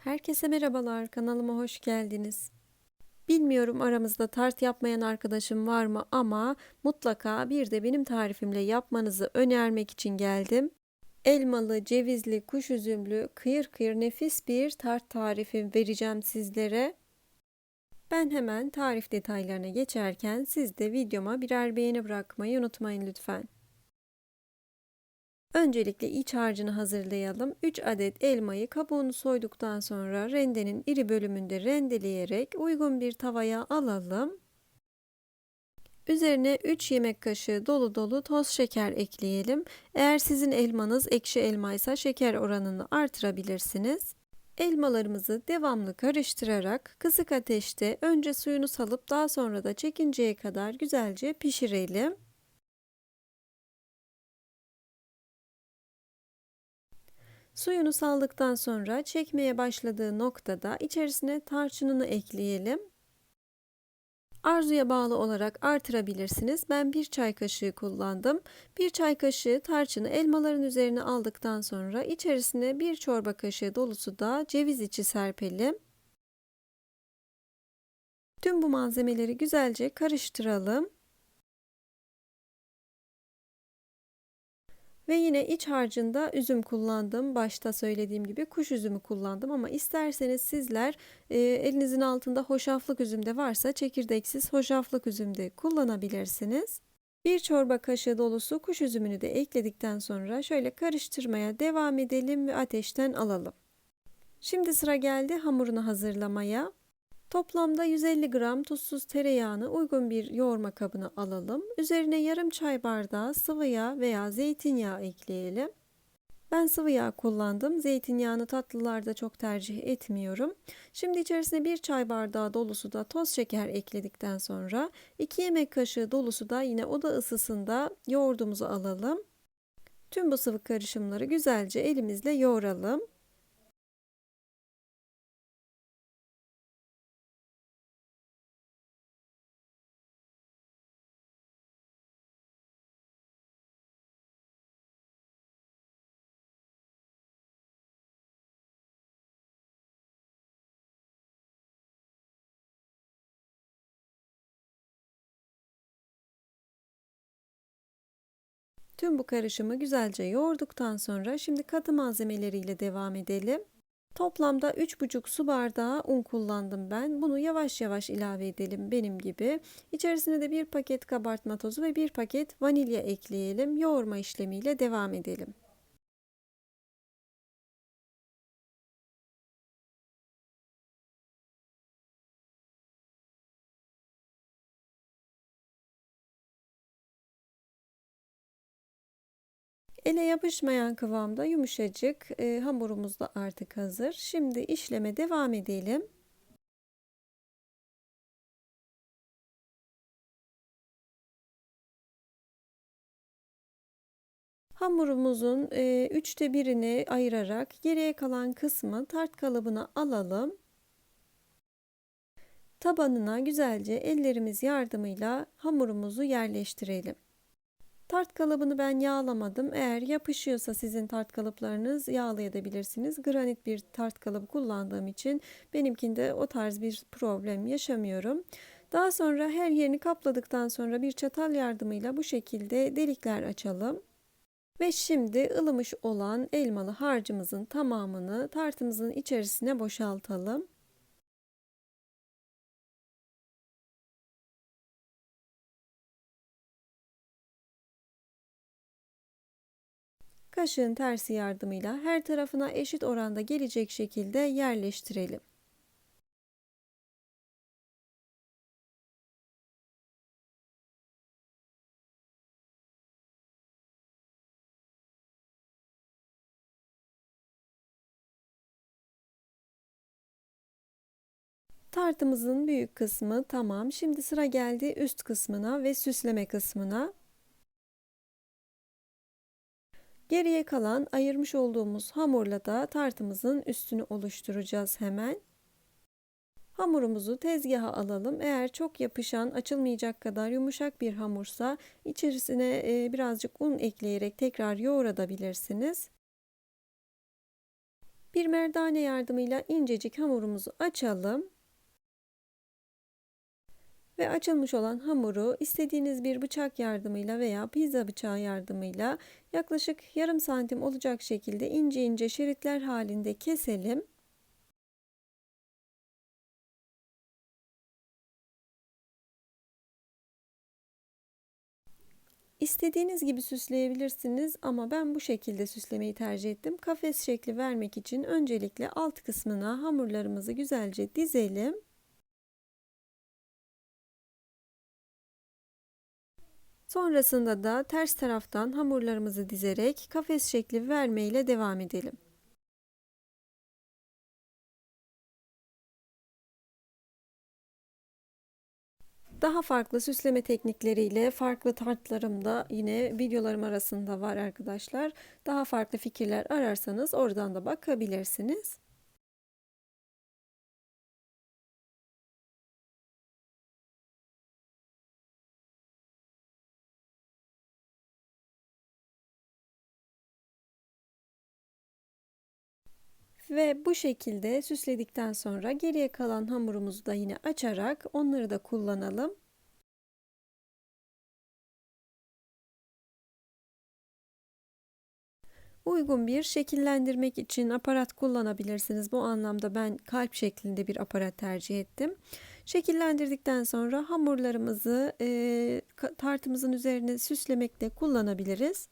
Herkese merhabalar, kanalıma hoş geldiniz. Bilmiyorum aramızda tart yapmayan arkadaşım var mı ama mutlaka bir de benim tarifimle yapmanızı önermek için geldim. Elmalı, cevizli, kuş üzümlü, kıyır kıyır nefis bir tart tarifi vereceğim sizlere. Ben hemen tarif detaylarına geçerken siz de videoma birer beğeni bırakmayı unutmayın lütfen. Öncelikle iç harcını hazırlayalım. 3 adet elmayı kabuğunu soyduktan sonra rendenin iri bölümünde rendeleyerek uygun bir tavaya alalım. Üzerine 3 yemek kaşığı dolu dolu toz şeker ekleyelim. Eğer sizin elmanız ekşi elmaysa şeker oranını artırabilirsiniz. Elmalarımızı devamlı karıştırarak kısık ateşte önce suyunu salıp daha sonra da çekinceye kadar güzelce pişirelim. Suyunu saldıktan sonra çekmeye başladığı noktada içerisine tarçınını ekleyelim. Arzuya bağlı olarak artırabilirsiniz. Ben bir çay kaşığı kullandım. Bir çay kaşığı tarçını elmaların üzerine aldıktan sonra içerisine bir çorba kaşığı dolusu da ceviz içi serpelim. Tüm bu malzemeleri güzelce karıştıralım. Ve yine iç harcında üzüm kullandım. Başta söylediğim gibi kuş üzümü kullandım ama isterseniz sizler e, elinizin altında hoşaflık üzüm de varsa çekirdeksiz hoşaflık üzüm de kullanabilirsiniz. Bir çorba kaşığı dolusu kuş üzümünü de ekledikten sonra şöyle karıştırmaya devam edelim ve ateşten alalım. Şimdi sıra geldi hamurunu hazırlamaya. Toplamda 150 gram tuzsuz tereyağını uygun bir yoğurma kabına alalım. Üzerine yarım çay bardağı sıvı yağ veya zeytinyağı ekleyelim. Ben sıvı yağ kullandım. Zeytinyağını tatlılarda çok tercih etmiyorum. Şimdi içerisine bir çay bardağı dolusu da toz şeker ekledikten sonra 2 yemek kaşığı dolusu da yine oda ısısında yoğurdumuzu alalım. Tüm bu sıvı karışımları güzelce elimizle yoğuralım. Tüm bu karışımı güzelce yoğurduktan sonra şimdi katı malzemeleriyle devam edelim. Toplamda 3,5 su bardağı un kullandım ben. Bunu yavaş yavaş ilave edelim benim gibi. İçerisine de bir paket kabartma tozu ve bir paket vanilya ekleyelim. Yoğurma işlemiyle devam edelim. Ele yapışmayan kıvamda yumuşacık e, hamurumuz da artık hazır. Şimdi işleme devam edelim. Hamurumuzun e, üçte birini ayırarak geriye kalan kısmı tart kalıbına alalım. Tabanına güzelce ellerimiz yardımıyla hamurumuzu yerleştirelim. Tart kalıbını ben yağlamadım. Eğer yapışıyorsa sizin tart kalıplarınız yağlayabilirsiniz. Granit bir tart kalıbı kullandığım için benimkinde o tarz bir problem yaşamıyorum. Daha sonra her yerini kapladıktan sonra bir çatal yardımıyla bu şekilde delikler açalım. Ve şimdi ılımış olan elmalı harcımızın tamamını tartımızın içerisine boşaltalım. Kaşığın tersi yardımıyla her tarafına eşit oranda gelecek şekilde yerleştirelim. Tartımızın büyük kısmı tamam. Şimdi sıra geldi üst kısmına ve süsleme kısmına. Geriye kalan ayırmış olduğumuz hamurla da tartımızın üstünü oluşturacağız hemen. Hamurumuzu tezgaha alalım. Eğer çok yapışan, açılmayacak kadar yumuşak bir hamursa içerisine birazcık un ekleyerek tekrar yoğurabilirsiniz. Bir merdane yardımıyla incecik hamurumuzu açalım. Ve açılmış olan hamuru istediğiniz bir bıçak yardımıyla veya pizza bıçağı yardımıyla yaklaşık yarım santim olacak şekilde ince ince şeritler halinde keselim. İstediğiniz gibi süsleyebilirsiniz ama ben bu şekilde süslemeyi tercih ettim. Kafes şekli vermek için öncelikle alt kısmına hamurlarımızı güzelce dizelim. Sonrasında da ters taraftan hamurlarımızı dizerek kafes şekli vermeyle devam edelim. Daha farklı süsleme teknikleriyle farklı tartlarım da yine videolarım arasında var arkadaşlar. Daha farklı fikirler ararsanız oradan da bakabilirsiniz. Ve bu şekilde süsledikten sonra geriye kalan hamurumuzu da yine açarak onları da kullanalım. Uygun bir şekillendirmek için aparat kullanabilirsiniz. Bu anlamda ben kalp şeklinde bir aparat tercih ettim. Şekillendirdikten sonra hamurlarımızı e, tartımızın üzerine süslemekte kullanabiliriz.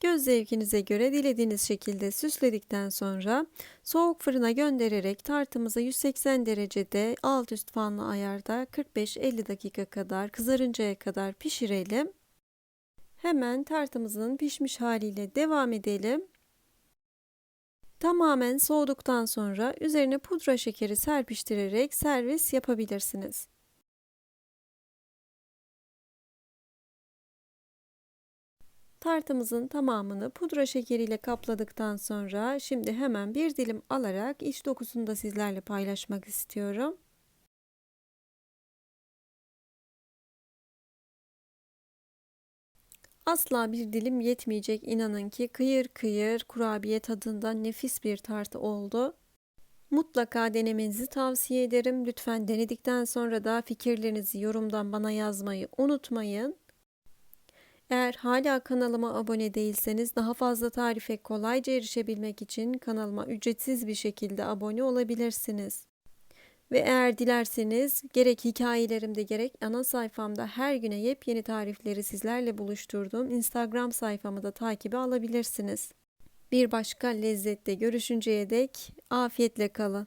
Göz zevkinize göre dilediğiniz şekilde süsledikten sonra soğuk fırına göndererek tartımızı 180 derecede alt üst fanlı ayarda 45-50 dakika kadar kızarıncaya kadar pişirelim. Hemen tartımızın pişmiş haliyle devam edelim. Tamamen soğuduktan sonra üzerine pudra şekeri serpiştirerek servis yapabilirsiniz. Tartımızın tamamını pudra şekeriyle kapladıktan sonra şimdi hemen bir dilim alarak iç dokusunu da sizlerle paylaşmak istiyorum. Asla bir dilim yetmeyecek inanın ki kıyır kıyır kurabiye tadında nefis bir tartı oldu. Mutlaka denemenizi tavsiye ederim. Lütfen denedikten sonra da fikirlerinizi yorumdan bana yazmayı unutmayın. Eğer hala kanalıma abone değilseniz daha fazla tarife kolayca erişebilmek için kanalıma ücretsiz bir şekilde abone olabilirsiniz. Ve eğer dilerseniz gerek hikayelerimde gerek ana sayfamda her güne yepyeni tarifleri sizlerle buluşturduğum Instagram sayfamı da takibe alabilirsiniz. Bir başka lezzette görüşünceye dek afiyetle kalın.